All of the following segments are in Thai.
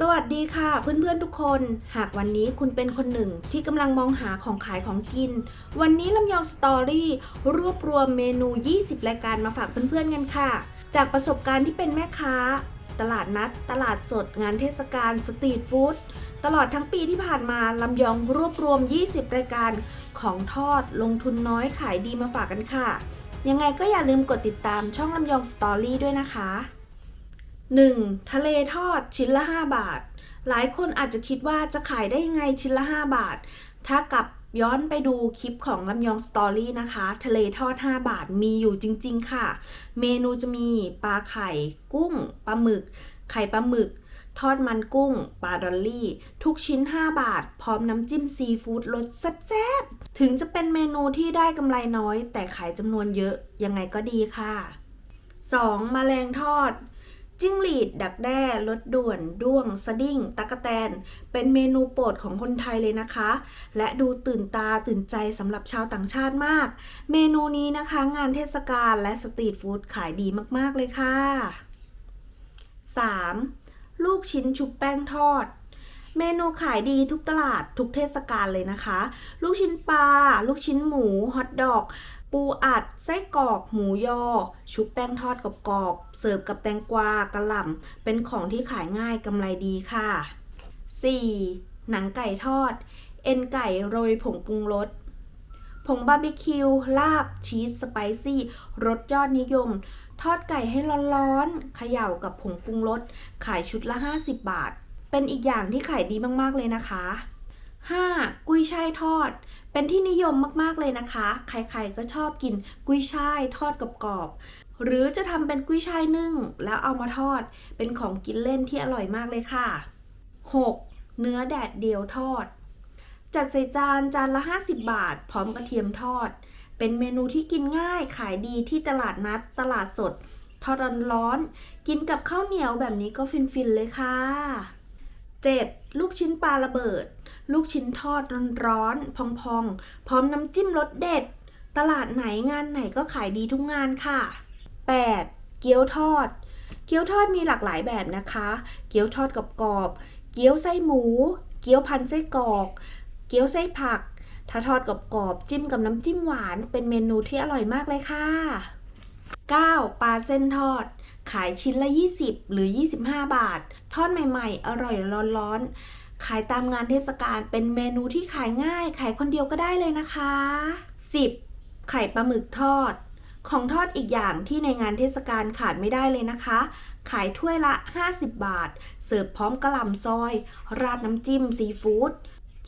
สวัสดีค่ะเพื่อนๆทุกคน หากวันนี้คุณเป็นคนหนึ่งที่กำลังมองหาของขายของกิน วันนี้ลำยองสตอรี่รวบรวมเมนู 20 รายการมาฝากเพื่อนๆกันค่ะ จากประสบการณ์ที่เป็นแม่ค้า ตลาดนัด ตลาดสด งานเทศกาลสตรีทฟู้ดตลอดทั้งปีที่ผ่านมาลำยองรวบรวม 20 รายการของทอดลงทุนน้อยขายดีมาฝากกันค่ะ ยังไงก็อย่าลืมกดติดตามช่องลำยองสตอรี่ด้วยนะคะ 1. ทะเลทอดชิ้นละ 5 บาท หลายคนอาจจะคิดว่าจะขายได้ยังไงชิ้นละ 5 บาท ถ้ากลับย้อนไปดูคลิปของลำยองสตอรี่นะคะ ทะเลทอด 5 บาทมีอยู่จริง ๆ ค่ะ เมนูจะมีปลาไข่ กุ้งปลาหมึก ไข่ปลาหมึก ทอดมันกุ้งปลาดอลลี่ ทุกชิ้น 5 บาท พร้อมน้ำจิ้มซีฟู้ดรสแซ่บๆ ถึงจะเป็นเมนูที่ได้กำไรน้อย แต่ขายจำนวนเยอะ ยังไงก็ดีค่ะ 2. แมลงทอด จิ้งหรีด ดักแด้รสด่วน ด้วง สดิ้งตะกะแตน เป็นเมนูโปรดของคนไทยเลยนะคะ และดูตื่นตาตื่นใจสำหรับชาวต่างชาติมาก เมนูนี้นะคะงานเทศกาลและสตรีทฟู้ดขายดีมากๆเลยค่ะ 3. ลูกชิ้นชุบแป้งทอด เมนูขายดีทุกตลาดทุกเทศกาลเลยนะคะ ลูกชิ้นปลา ลูกชิ้นหมู ฮอทดอก ปูอัด ไส้กรอก หมูยอ ชุบแป้งทอดกรอบๆ เสิร์ฟกับแตงกวากระหล่ำ เป็นของที่ขายง่ายกำไรดีค่ะ 4. หนังไก่ทอด เอ็นไก่โรยผงปรุงรส ผงบาร์บีคิว ลาบ ชีส สไปซี่ รสยอดนิยม ทอดไก่ให้ร้อนๆ เขย่ากับผงปรุงรส ขายชุดละ 50 บาท เป็นอีกอย่างที่ขายดีมากๆเลยนะคะ 5. กุ้ยช่ายทอด เป็นที่นิยมมากๆเลยนะคะ ใครๆก็ชอบกินกุ้ยช่ายทอดกรอบๆ หรือจะทำเป็นกุ้ยช่ายนึ่ง แล้วเอามาทอด เป็นของกินเล่นที่อร่อยมากเลยค่ะ 6. เนื้อแดดเดียวทอด จัดใส่จานจานละ 50 บาท พร้อมกระเทียมทอด เป็นเมนูที่กินง่ายขายดีที่ตลาดนัด ตลาดสด ทอดร้อนๆ กินกับข้าวเหนียวแบบนี้ก็ฟินๆเลยค่ะ 7. ลูกชิ้นปลาระเบิด ลูกชิ้นทอดร้อนๆพองๆ พร้อมน้ำจิ้มรสเด็ด ตลาดไหนงานไหนก็ขายดีทุกงานค่ะ 8. เกี๊ยวทอด เกี๊ยวทอดมีหลากหลายแบบนะคะ เกี๊ยวทอดกับกรอบๆเกี๊ยวไส้หมู เกี๊ยวพันไส้กรอก เกี๊ยวไส้ผัก ถ้าทอดกับกรอบๆจิ้มกับน้ำจิ้มหวาน เป็นเมนูที่อร่อยมากเลยค่ะ 9. ปลาเส้นทอด ขายชิ้นละ 20 หรือ 25 บาท ทอดใหม่ๆ อร่อยร้อนๆ ขายตามงานเทศกาลเป็นเมนูที่ขายง่าย ขายคนเดียวก็ได้เลยนะคะ 10. ไข่ปลาหมึกทอด ของทอดอีกอย่างที่ในงานเทศกาลขาดไม่ได้เลยนะคะ ขายถ้วยละ 50 บาท เสิร์ฟพร้อมกระหล่ำซอย ราดน้ำจิ้มซีฟู้ด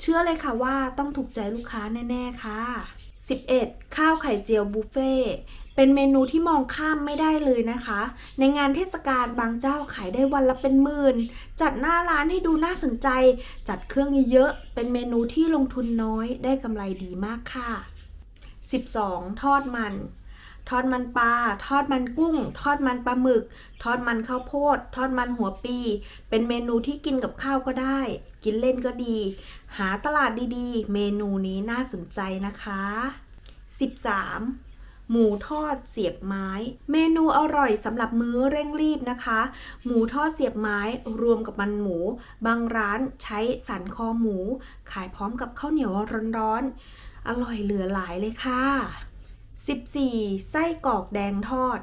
เชื่อเลยค่ะว่าต้องถูกใจลูกค้าแน่ ๆ ค่ะ 11. ข้าวไข่เจียวบุฟเฟ่ เป็นเมนูที่มองข้ามไม่ได้เลยนะคะ ในงานเทศกาลบางเจ้าขายได้วันละเป็นหมื่น จัดหน้าร้านให้ดูน่าสนใจ จัดเครื่องเยอะๆ เป็นเมนูที่ลงทุนน้อยได้กำไรดีมากค่ะ 12. ทอดมัน ทอดมันปลา ทอดมันกุ้ง ทอดมันปลาหมึก ทอดมันข้าวโพด ทอดมันหัวปี เป็นเมนูที่กินกับข้าวก็ได้ กินเล่นก็ดี หาตลาดดีๆ เมนูนี้น่าสนใจนะคะ 13. หมูทอดเสียบไม้ เมนูอร่อยสำหรับมื้อเร่งรีบนะคะ หมูทอดเสียบไม้รวมกับมันหมู บางร้านใช้สันคอหมู ขายพร้อมกับข้าวเหนียวร้อนๆ อร่อยเหลือหลายเลยค่ะ 14. ไส้กรอกแดงทอด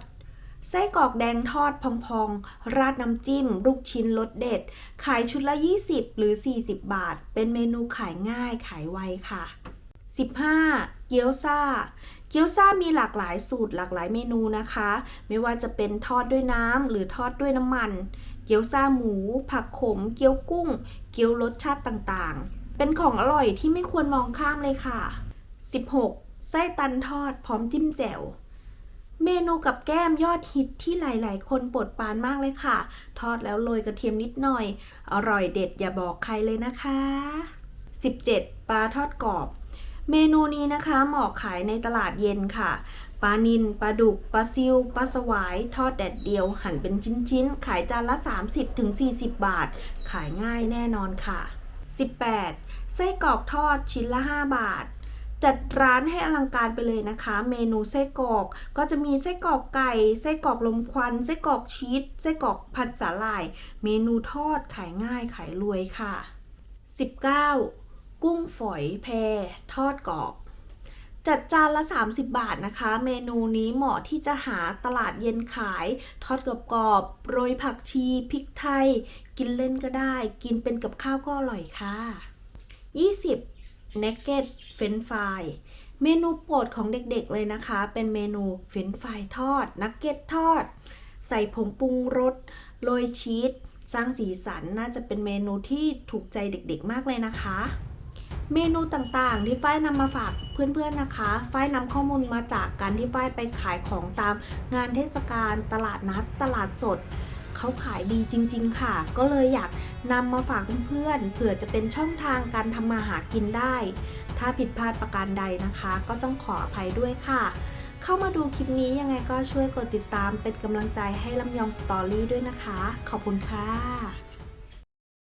ไส้กรอกแดงทอดพองๆ ราดน้ำจิ้ม ลูกชิ้นรสเด็ด ขายชุดละ 20 หรือ 40 บาท เป็นเมนูขายง่ายขายไวค่ะ 15. เกี๊ยวซ่า เกี๊ยวซ่ามีหลากหลายสูตรหลากหลายเมนูนะคะ ไม่ว่าจะเป็นทอดด้วยน้ำหรือทอดด้วยน้ำมัน เกี๊ยวซ่าหมู ผักขม เกี๊ยวกุ้ง เกี๊ยวรสชาติต่างๆ เป็นของอร่อยที่ไม่ควรมองข้ามเลยค่ะ 16. ไส้ตันทอดพร้อมจิ้มแจ่วเมนูกับแก้มยอดฮิตที่หลาย ๆ คนโปรดปรานมากเลยค่ะ ทอดแล้วโรยกระเทียมนิดหน่อย อร่อยเด็ดอย่าบอกใครเลยนะคะ 17. ปลาทอดกรอบ เมนูนี้นะคะเหมาะขายในตลาดเย็นค่ะปลานิลปลาดุกปลาซิวปลาสวายทอดแดดเดียวหั่นเป็นชิ้นๆ ขายจานละ 30-40 บาท ขายง่ายแน่นอนค่ะ 18. ไส้กรอกทอดชิ้นละ 5 บาทจัดร้านให้อลังการไปเลยนะคะ เมนูไส้กรอกก็จะมีไส้กรอกไก่ไส้กรอกลมควันไส้กรอกชีสไส้กรอกผัดสาหร่าย เมนูทอดขายง่ายขายรวยค่ะ 19. กุ้งฝอยแพทอดกรอบ จัดจานละ 30 บาทนะคะ เมนูนี้เหมาะที่จะหาตลาดเย็นขาย ทอดกรอบๆโรยผักชีพริกไทย กินเล่นก็ได้ กินเป็นกับข้าวก็อร่อยค่ะ 20. n u g g e t เฟรนฟรายเมนูโปรดของเด็กๆเลยนะคะ เป็นเมนูเฟรนฟรายทอด นักเก็ตทอด ใส่ผงปรุงรสโรยชีสสร้างสีสันน่าจะเป็นเมนูที่ถูกใจเด็กๆมากเลยนะคะ เมนูต่างๆ ที่ฝ้ายนำมาฝากเพื่อนๆนะคะ ฝ้ายนำข้อมูลมาจากการที่ฝ้ายไปขายของตามงานเทศกาลตลาดนัดตลาดสดเขาขายดีจริง ๆ ค่ะ ก็เลยอยากนำมาฝากเพื่อนๆเผื่อจะเป็นช่องทางการทำมาหากินได้ ถ้าผิดพลาดประการใดนะคะ ก็ต้องขออภัยด้วยค่ะ เข้ามาดูคลิปนี้ยังไงก็ช่วยกดติดตามเป็นกำลังใจให้ลำยองสตอรี่ด้วยนะคะ ขอบคุณค่ะ